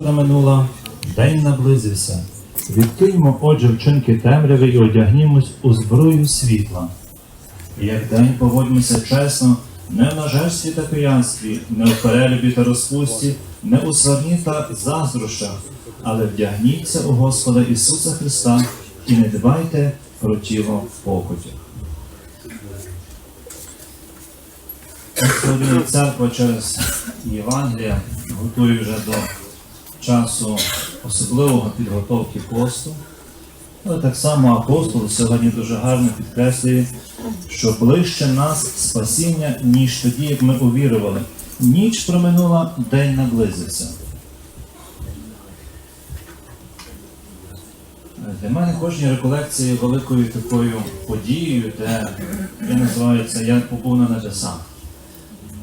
минула, день наблизився. Відкиньмо, отже, вчинки темряви і одягнімось у зброю світла. Як день поводьмося чесно, не в нажерстві та пиянстві, не в перелюбі та розпусті, не у сварні та заздрощах, але вдягніться у Господа Ісуса Христа і не дбайте про тіло в покутях. Сьогодні церква через Євангелія готує вже до часу особливого підготовки посту. Але так само апостол сьогодні дуже гарно підкреслює, що ближче нас спасіння, ніж тоді, як ми увірували. Ніч проминула, день наблизився. Для мене кожні реколекції є великою такою подією, де я називаю це Я побув на небесах.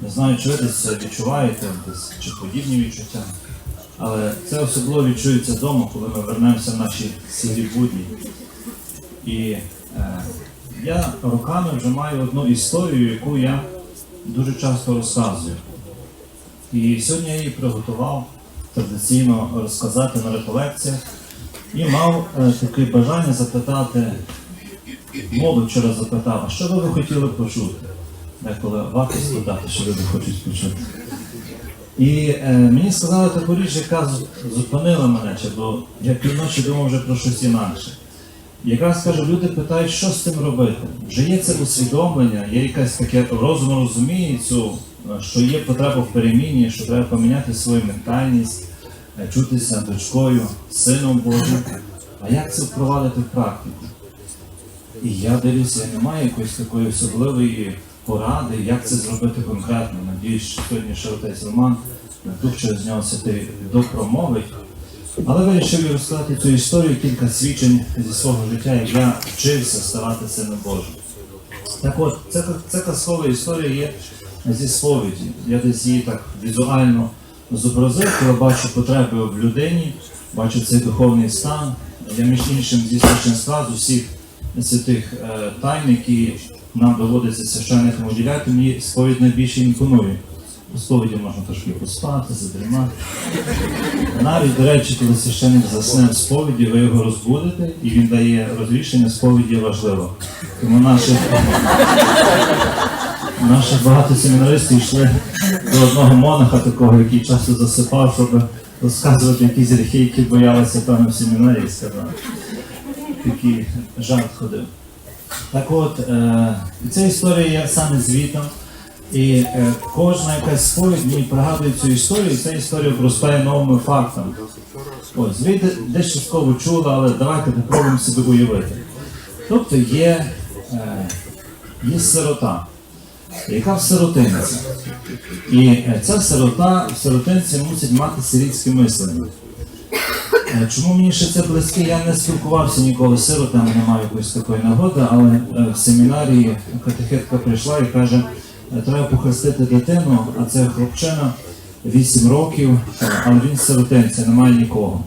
Не знаю, чи ви десь відчуваєте, десь, чи подібні відчуття. Але це особливо відчується вдома, коли ми вернемося в наші сірі будні. І е, я роками вже маю одну історію, яку я дуже часто розказую. І сьогодні я її приготував традиційно розказати на реколекціях і мав е, таке бажання запитати, молодь вчора запитав, а що би ви хотіли почути? Деколи варто спитати, що люди хочуть почути. І е, мені сказали таку річ, яка зупинила мене, чи бо я півночі думав вже про щось інакше. Якраз кажу, люди питають, що з цим робити. Вже є це усвідомлення, є якась таке розум розуміє цю, е, що є потреба в переміні, що треба поміняти свою ментальність, е, чутися дочкою, сином Божим. А як це впровадити в практику? І я дивлюся, немає якоїсь такої особливої поради, як це зробити конкретно. Надіюсь, що сьогодні ще отець Роман дух через нього святий допромовить. Але вирішив розказати цю історію, кілька свідчень зі свого життя, як я вчився ставати сином Божим. Так от, це, це казкова історія є зі сповіді. Я десь її так візуально зобразив, коли бачу потреби в людині, бачу цей духовний стан. Я між іншим зі священства, з усіх святих е, тайн, які нам доводиться священникам уділяти, мені сповідь найбільше імпонує. У сповіді можна трошки поспати, задрімати. Навіть, до речі, коли священник засне в сповіді, ви його розбудите, і він дає розрішення, сповіді важливо. Тому наші, наші багато семінаристів йшли до одного монаха такого, який часто засипав, щоб розказувати якісь гріхи, які боялися певно в семінарії сказати. Такий жарт ходив. Так от, е, ця історія є саме звітом. І е, кожна якась сповідь мені пригадує цю історію, і ця історія обростає новими фактами. Ось, ви де- десь частково чули, але давайте попробуємо собі уявити. Тобто є, е, є сирота, яка в сиротинці. І ця сирота в сиротинці мусить мати сирітське мислення. Е, Чому мені ще це близьке? Я не спілкувався ніколи з сиротами, не маю якоїсь такої нагоди, але е, в семінарії катехетка прийшла і каже, «Е, треба похрестити дитину, а це хлопчина 8 років, але він сиротинця, немає нікого.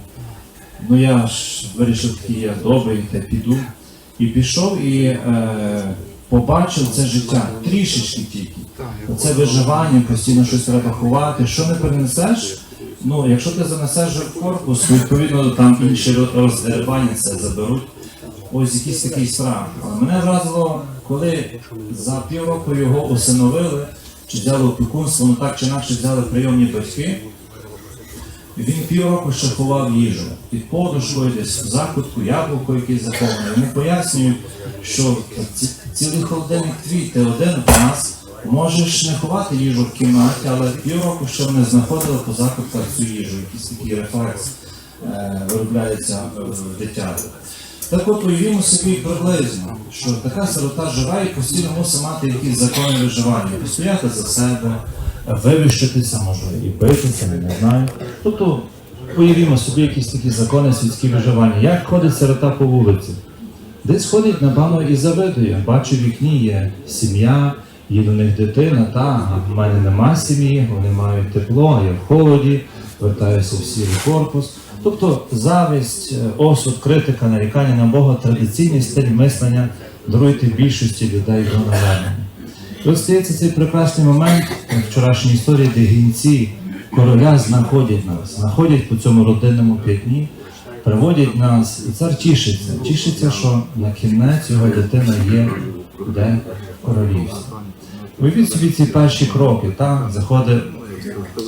Ну я ж вирішив такий, я добрий, та піду. І пішов і е, побачив це життя трішечки тільки. Оце виживання, постійно щось треба ховати. Що не перенесеш? Ну, якщо ти занесеш в корпус, відповідно там інші роз- роздерибання це заберуть. Ось якийсь такий страх. Мене вразило, коли за півроку його усиновили, чи взяли опікунство, ну так чи інакше взяли прийомні батьки. Він півроку ще ховав їжу під подушкою, десь в закутку, яблуко якесь заховане. Йому пояснюють, що ці- цілий холодильник твій, ти один в нас, можеш не ховати їжу в кімнаті, але півроку ще вони знаходили по закутках цю їжу, якийсь такий рефлекс е, виробляється е, в дитятах. Так от уявімо собі приблизно, що така сирота жива і постійно мусить мати якісь закони виживання, постояти за себе, вивищитися, може і битися, не знаю. Тобто уявімо собі якісь такі закони світські виживання. Як ходить сирота по вулиці? Десь ходить, напевно, і завидує. Бачу, в вікні є сім'я, є до них дитина, та в мене нема сім'ї, вони мають тепло, я в холоді, вертаюся в сірий корпус. Тобто завість, е, осуд, критика, нарікання на Бога традиційний стиль мислення даруйте більшості людей до навернення. Ось стається цей прекрасний момент в вчорашній історії, де гінці короля знаходять нас, знаходять по цьому родинному п'ятні, приводять нас, і цар тішиться. Тішиться, що на кінець його дитина є де в королівстві. Уявіть собі ці перші кроки, так? заходить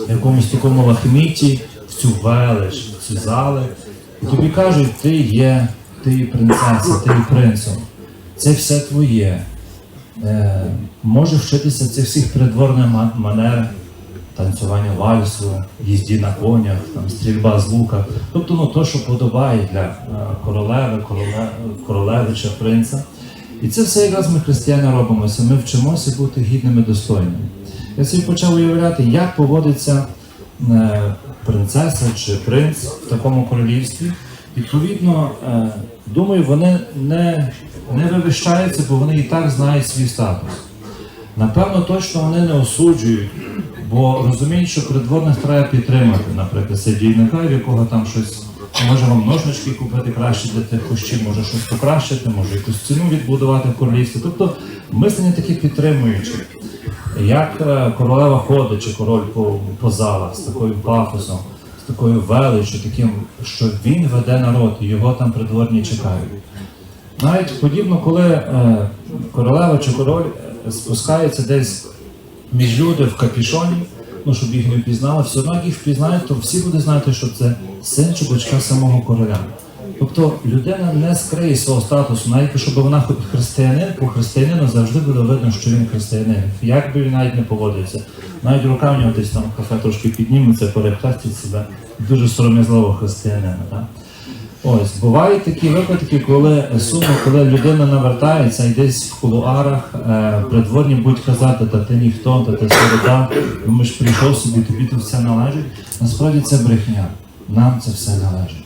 в якомусь такому лахміті, в цю велич, в ці зали, і тобі кажуть, ти є, ти є принцеса, ти є принцем. Це все твоє. Е, може вчитися цих всіх придворних манер, танцювання вальсу, їзді на конях, там, стрільба з лука. Тобто ну, то, що подобає для е, королеви, короле, королеви чи принца. І це все якраз ми християни робимося. Ми вчимося бути гідними достойними. Я собі почав уявляти, як поводиться е, принцеса чи принц в такому королівстві. Відповідно, е, думаю, вони не, не вивищаються, бо вони і так знають свій статус. Напевно, точно вони не осуджують, бо розуміють, що придворних треба підтримати, наприклад, сидійника, в якого там щось може вам ножнички купити краще для тих кущів, може щось покращити, може якусь ціну відбудувати в королівстві. Тобто мислення таке підтримуюче. Як е, королева ходить чи король по, по залах з такою пафосом, з такою величчю, таким, що він веде народ, і його там придворні чекають. Навіть подібно, коли е, королева чи король е, спускається десь між люди в капішоні, ну щоб їх не впізнали, все одно як їх впізнають, то всі будуть знати, що це син чи дочка самого короля. Тобто людина не скриє свого статусу, навіть якщо б вона християнин, по християнину завжди буде видно, що він християнин. Як би він навіть не поводився. Навіть рука в нього десь там кафе трошки підніметься, перехрестить себе дуже сором'язливо християнина. Так? Ось бувають такі випадки, коли сумно, коли людина навертається і десь в кулуарах е, придворні будуть казати, та ти ніхто, та ти сирота, ж прийшов собі, тобі тут все належить. Насправді це брехня. Нам це все належить.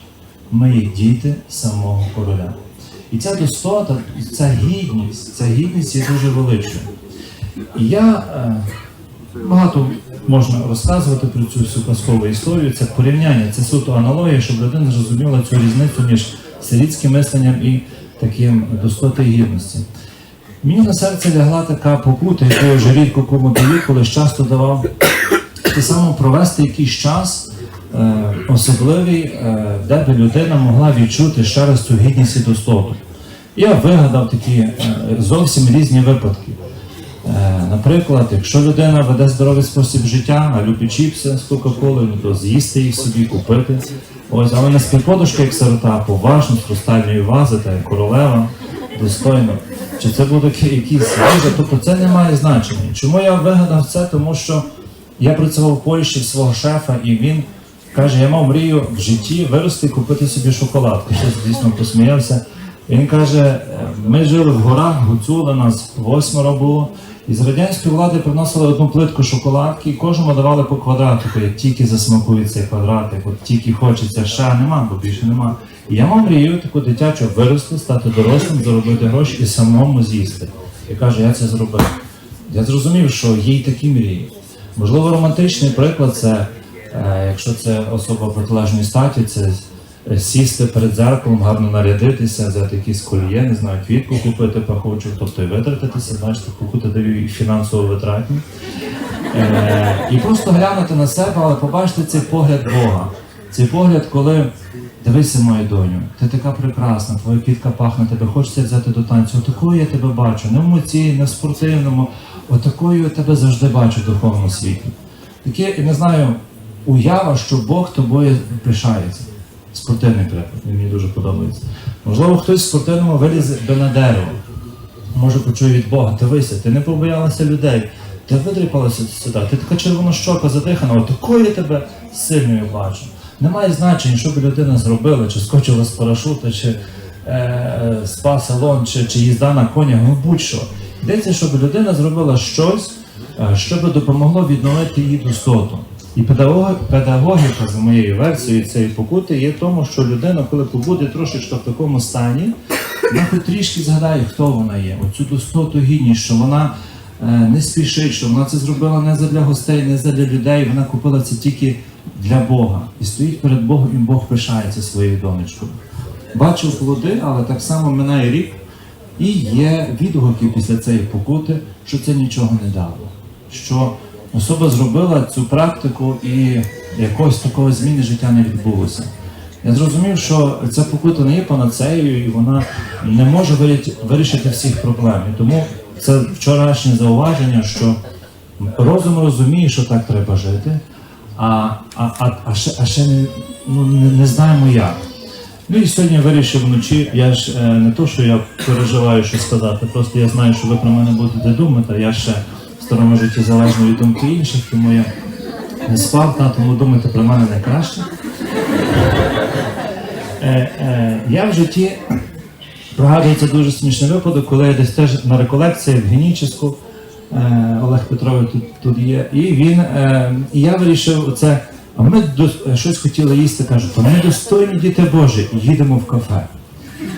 Ми є діти самого короля. І ця достота, ця гідність, ця гідність є дуже величою. І я е, багато можна розказувати про цю всю казкову історію. Це порівняння, це суто аналогія, щоб людина зрозуміла цю різницю між сирітським мисленням і таким достотою гідності. Мені на серце лягла така покута, яку я вже рідко кому даю, коли часто давав те саме провести якийсь час е, особливий, е, де би людина могла відчути ще раз цю гідність і достоту. Я вигадав такі е, зовсім різні випадки. Е, Наприклад, якщо людина веде здоровий спосіб життя, а любить чіпси з Кока-Колою, то з'їсти їх собі, купити. Ось, але не співподушка, як сирота, поважно, з хрустальної вази та як королева, достойно. Чи це буде якісь їжа, тобто це не має значення. Чому я вигадав це? Тому що я працював в Польщі свого шефа, і він каже: я мав мрію в житті вирости і купити собі шоколадку. Щось дійсно посміявся. Він каже: «Е, ми жили в горах, гуцули, нас восьмеро було. І з радянської влади приносили одну плитку шоколадки, і кожному давали по квадратику, як тільки засмакує цей квадратик, от тільки хочеться, ще нема, бо більше нема. І я мав мрію таку дитячу вирости, стати дорослим, заробити гроші і самому з'їсти. І каже, я це зробив. Я зрозумів, що є й такі мрії. Можливо, романтичний приклад це, е, якщо це особа протилежної статі, це сісти перед дзеркалом, гарно нарядитися, взяти якісь кольє, не знаю, квітку купити пахучу, тобто і витратитися, знаєш, таку кути даю фінансово витратні. Е, і просто глянути на себе, але побачити цей погляд Бога. Цей погляд, коли дивися, моя доню, ти така прекрасна, твоя квітка пахне, тебе хочеться взяти до танцю. Отакою я тебе бачу, не в моці, не в спортивному, отакою я тебе завжди бачу в духовному світі. Таке, я не знаю, уява, що Бог тобою пишається. Спортивний приклад, він мені дуже подобається. Можливо, хтось в спортивному вилізе би на дерево. Може почує від Бога, дивися, ти не побоялася людей, ти видріпалася сюди, ти така червонощока задихана, отакою я тебе сильною бачу. Немає значення, що би людина зробила, чи скочила з парашута, чи е, спа салон, чи, чи їзда на конях, ну будь-що. Йдеться, щоб людина зробила щось, е, що би допомогло відновити її достоту. І педагогіка, за моєю версією цієї покути, є в тому, що людина, коли побуде трошечки в такому стані, вона хоч трішки згадає, хто вона є, оцю достоту гідність, що вона е, не спішить, що вона це зробила не задля гостей, не задля людей, вона купила це тільки для Бога. І стоїть перед Богом, і Бог пишається своєю донечкою. Бачив плоди, але так само минає рік, і є відгуки після цієї покути, що це нічого не дало. Що особа зробила цю практику і якогось такого зміни життя не відбулося. Я зрозумів, що ця покута не є панацеєю, і вона не може вирішити, всіх проблем. І тому це вчорашнє зауваження, що розум розуміє, що так треба жити, а, а, а, а ще, а ще не, ну, не, не знаємо як. Ну і сьогодні вирішив вночі. Я ж е, не то, що я переживаю, що сказати, просто я знаю, що ви про мене будете думати. Я ще старому житті залежно від думки інших, тому я не спав, та, тому думайте про мене найкраще. Е, е, я в житті пригадується дуже смішний випадок, коли я десь теж на реколекції в Геніческу, е, Олег Петрович тут, тут є, і він, е, і я вирішив це. А ми до- щось хотіли їсти, кажуть, то ми достойні діти Божі, їдемо в кафе.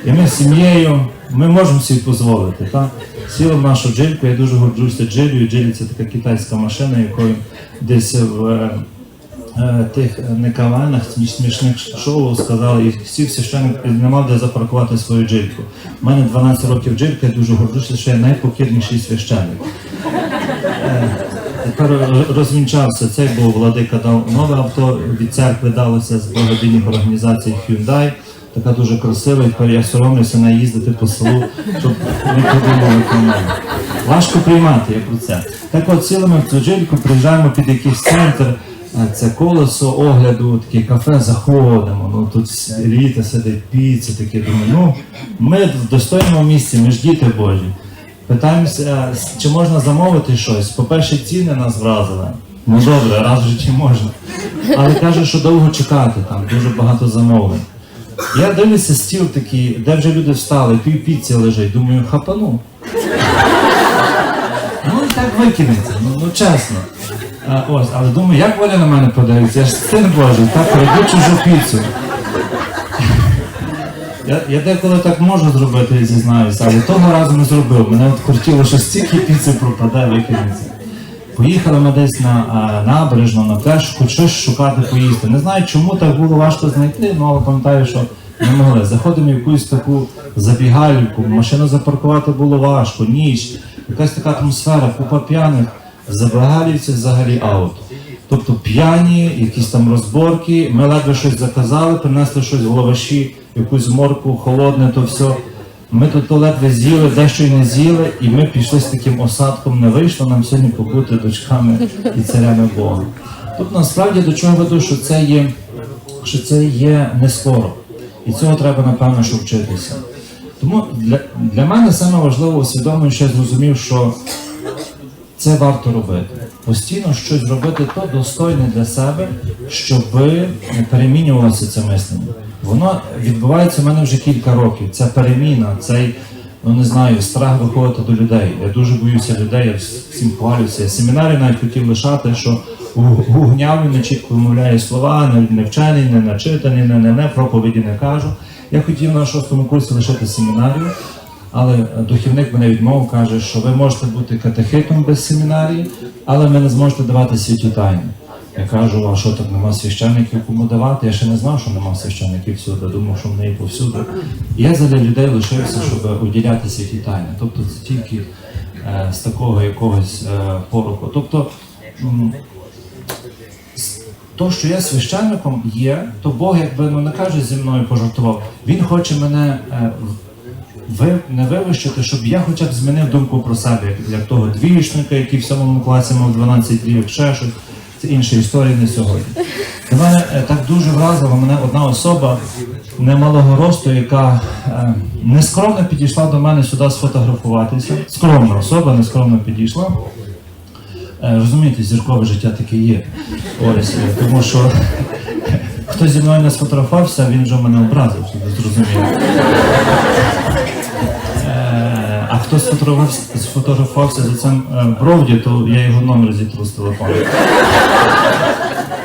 І ми з сім'єю, ми можемо собі дозволити. Сіли в нашу джильку, я дуже горджуся джилю. Джилі це така китайська машина, якою десь в е, е, тих некаванах, смішних шоу сказали, і всі священник не мав де запаркувати свою джильку. У мене 12 років джилька, я дуже горджуся, що я найпокірніший священник. Тепер роз- розвінчався цей, бо владика дав нове авто від церкви далося з благодійних організацій Hyundai. Така дуже красива, і тепер я соромлюся наїздити по селу, щоб не подумали про мене. Важко приймати, я про це. Так от сіли ми в цю джильку, приїжджаємо під якийсь центр, це колесо огляду, таке кафе, заходимо. Ну тут літо сидить, піца, таке думаю, ну ми в достойному місці, ми ж діти Божі. Питаємося, чи можна замовити щось. По-перше, ціни нас вразили. Ну добре, раз в житті можна. Але каже, що довго чекати, там дуже багато замовлень. Я дивлюся, стіл такий, де вже люди встали, пів піці лежить. Думаю, хапану. Ну так викинеться, ну, ну чесно. А, ось, але думаю, як вони на мене подивиться? Я ж син Божий, так роблю чужу піцу. Я, я деколи так можу зробити, зізнаюся, але того разу не зробив. Мене от хотіло, що стільки піци пропаде, викинеться. Поїхали ми десь на а, набережну, на пляж, хоч щось шукати поїсти. Не знаю, чому так було важко знайти, ну але пам'ятаю, що не могли. Заходимо в якусь таку забігальку, машину запаркувати було важко, ніч, якась така атмосфера, купа п'яних, забагалівці взагалі аут. Тобто п'яні, якісь там розборки, ми ледве щось заказали, принесли щось в лаваші, якусь морку, холодне, то все. Ми тут ледве з'їли, дещо й не з'їли, і ми пішли з таким осадком, не вийшло нам сьогодні побути дочками і царями Бога. Тут насправді до чого веду, що це є, що це є не скоро. І цього треба, напевно, що вчитися. Тому для, для мене саме важливо усвідомлено, що я зрозумів, що це варто робити. Постійно щось робити то достойне для себе, щоб перемінювалося це мислення. Воно відбувається в мене вже кілька років. Ця переміна, цей, ну не знаю, страх виходити до людей. Я дуже боюся людей, я всім хвалюся. Я семінарі навіть хотів лишати, що гугняв не чітко вимовляє слова, не, вчений, не начитаний, не, не, не проповіді не кажу. Я хотів на шостому курсі лишити семінарію. Але духівник мене відмовив, каже, що ви можете бути катехитом без семінарії, але ви не зможете давати святі тайни. Я кажу, а що так нема священників кому давати? Я ще не знав, що нема священників всюди, думав, що вони є повсюди. Я для людей лишився, щоб уділяти святі тайни. Тобто це тільки е, з такого якогось е, поруху. Тобто то, що я священником є, то Бог, якби ну не каже зі мною пожартував, Він хоче мене е, ви не вивищити, щоб я хоча б змінив думку про себе, як для того двіючника, який в сьомому класі мав 12 років, ще щось. Це інша історія не сьогодні. Для мене е, так дуже вразила мене одна особа немалого росту, яка е, нескромно підійшла до мене сюди сфотографуватися. Скромна особа, нескромно підійшла. Е, Розумієте, зіркове життя таке є. Ось, тому що хто зі мною не сфотографувався, він вже мене образив. Е, А хто сфотографувався, за цим е, бровді, то я його номер зітру з телефону.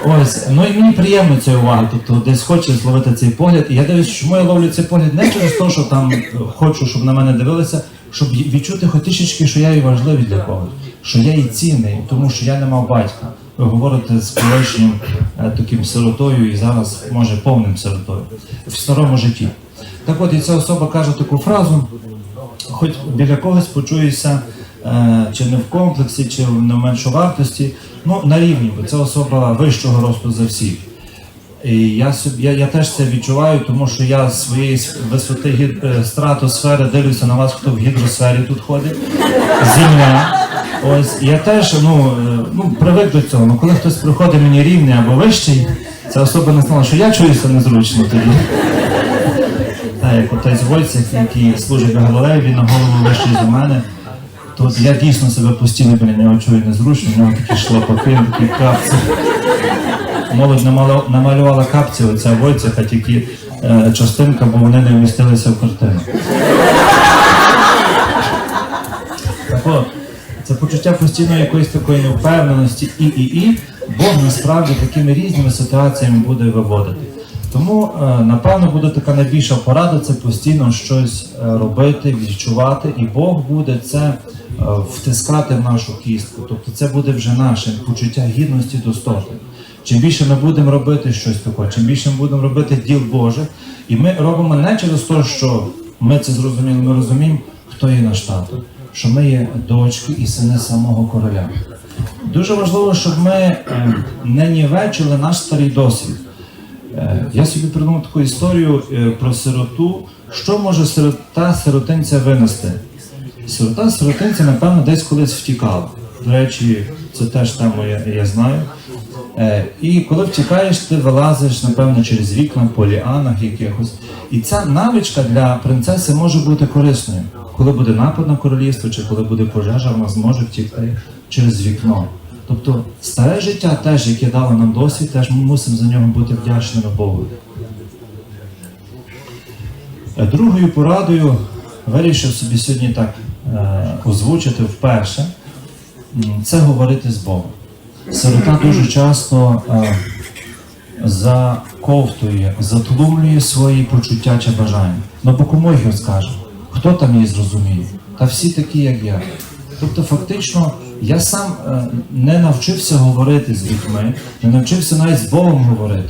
Ось, ну і мені приємно ця увага. Тобто десь хочу зловити цей погляд. І я дивлюсь, чому я ловлю цей погляд не через те, що там е, хочу, щоб на мене дивилися, щоб відчути хоч трішечки, що я і важливий для когось, що я і цінний, тому що я не мав батька. Ви говорите з колишнім е, таким сиротою і зараз може повним сиротою в старому житті. Так от і ця особа каже таку фразу, хоч біля когось почуєшся е, чи не в комплексі, чи не в меншовартості. ну, на рівні, бо це особа вищого росту за всіх. І я, я, я теж це відчуваю, тому що я з своєї висоти гід, е, стратосфери дивлюся на вас, хто в гідросфері тут ходить. Земля. Ось я теж ну, е, ну, привик до цього. Ну, коли хтось приходить мені рівний або вищий, ця особа не знала, що я чуюся незручно тоді. Як отець Войцех, який служить в Галилеї, він на голову вищий за мене. Тут я дійсно себе постійно біля нього чую незручно, в нього такі шлапаки, такі капці. Молодь намалювала капці оця Войцеха, тільки е, частинка, бо вони не вмістилися в картину. Так от, це почуття постійно якоїсь такої невпевненості і і і Бог насправді такими різними ситуаціями буде виводити. Тому, е, напевно, буде така найбільша порада це постійно щось е, робити, відчувати, і Бог буде це е, втискати в нашу кістку. Тобто це буде вже наше почуття гідності достоти. Чим більше ми будемо робити щось таке, чим більше ми будемо робити діл Божих, і ми робимо не через те, що ми це зрозуміли, ми розуміємо, хто є наш тато, що ми є дочки і сини самого короля. Дуже важливо, щоб ми не нівечили наш старий досвід. Е, Я собі придумав таку історію е, про сироту. Що може сирота сиротинця винести? Сирота сиротинця, напевно, десь колись втікала. До речі, це теж тема, я, я знаю. Е, І коли втікаєш, ти вилазиш, напевно, через вікна по ліанах якихось. І ця навичка для принцеси може бути корисною. Коли буде напад на королівство, чи коли буде пожежа, вона зможе втікти через вікно. Тобто старе життя теж, яке дало нам досвід, теж ми мусимо за нього бути вдячними Богу. Е, Другою порадою вирішив собі сьогодні так е, озвучити вперше. Це говорити з Богом. Сирота дуже часто е, заковтує, затлумлює свої почуття чи бажання. Ну бо кому їх розкаже? Хто там її зрозуміє? Та всі такі, як я. Тобто, фактично, я сам е, не навчився говорити з людьми, не навчився навіть з Богом говорити.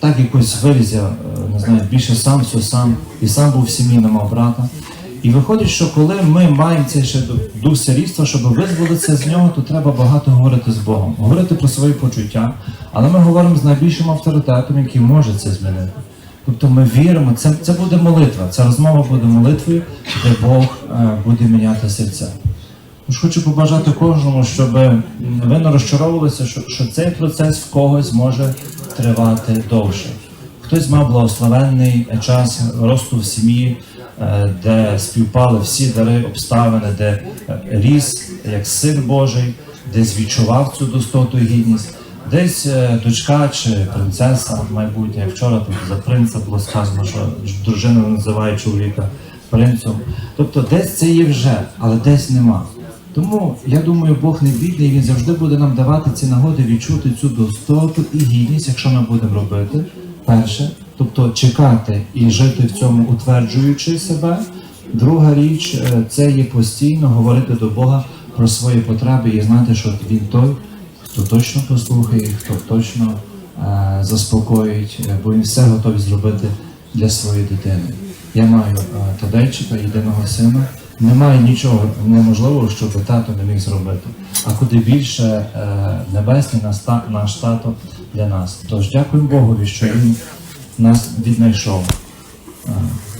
Так якось виліз я, е, не знаю, більше сам, все сам, і сам був в сім'ї, не мав брата. І виходить, що коли ми маємо цей ще дух сирітства, щоб визволитися з нього, то треба багато говорити з Богом, говорити про свої почуття. Але ми говоримо з найбільшим авторитетом, який може це змінити. Тобто ми віримо, це, це буде молитва, ця розмова буде молитвою, де Бог е, буде міняти серця. Тож хочу побажати кожному, щоб ви не розчаровувалися, що, що цей процес в когось може тривати довше. Хтось мав благословенний час росту в сім'ї, е, де співпали всі дари, обставини, де е, ріс як син Божий, десь відчував цю достоту і гідність. Десь е, дочка чи принцеса майбутня, як вчора тут за принца було сказано, що дружина називає чоловіка принцем. Тобто десь це є вже, але десь нема. Тому я думаю, Бог не бідний, він завжди буде нам давати ці нагоди відчути цю достоту і гідність, якщо ми будемо робити перше, тобто чекати і жити в цьому, утверджуючи себе. Друга річ е, це є постійно говорити до Бога про свої потреби і знати, що він той, хто точно послухає, хто точно е, заспокоїть, е, бо він все готовий зробити для своєї дитини. Я маю е, Тадейчика, єдиного сина. Немає нічого неможливого, що би тато не міг зробити. А куди більше е, небесний наш тато для нас. Тож дякуємо Богові, що він нас віднайшов. Е,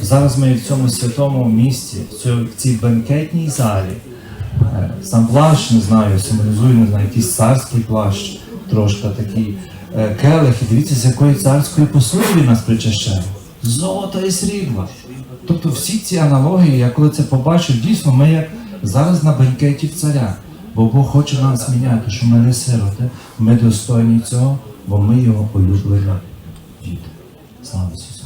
Зараз ми в цьому святому місці, в цій бенкетній залі. Е, Сам плащ, не знаю, символізує, не знаю, якийсь царський плащ, трошки такий. Е, Келих, і дивіться, з якої царської посуди нас причащає. Золота і срібла. Тобто всі ці аналогії, я коли це побачив, дійсно, ми як зараз на бенкеті в царя. Бо Бог хоче нас міняти, що ми не сироти, ми достойні цього, бо ми його улюблені діти. Слава Ісусу!